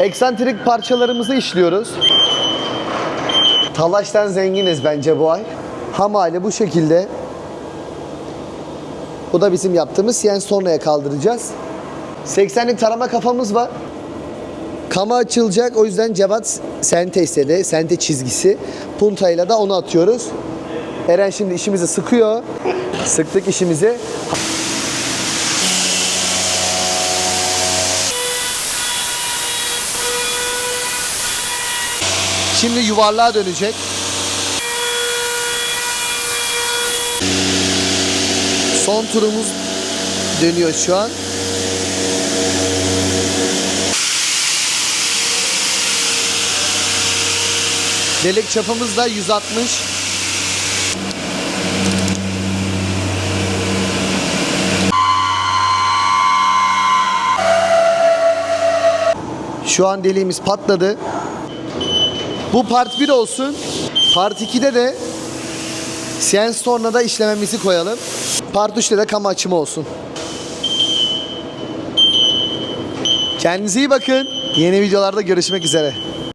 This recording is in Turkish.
Eksantrik parçalarımızı işliyoruz. Talaştan zenginiz bence bu ay. Ham hali bu şekilde. Bu da bizim yaptığımız siyens sonraya kaldıracağız. 80'lik tarama kafamız var. Kama açılacak o yüzden Cevat sente istedi. Sente çizgisi. Puntayla da onu atıyoruz. Eren şimdi işimizi sıkıyor. Sıktık işimizi. Şimdi yuvarlığa dönecek. Son turumuz dönüyor şu an. Delik çapımız da 160. Şu an deliğimiz patladı. Bu part 1 olsun. Part 2'de de Science Torna'da işlememizi koyalım. Part 3'te de kama açımı olsun. Kendinize iyi bakın. Yeni videolarda görüşmek üzere.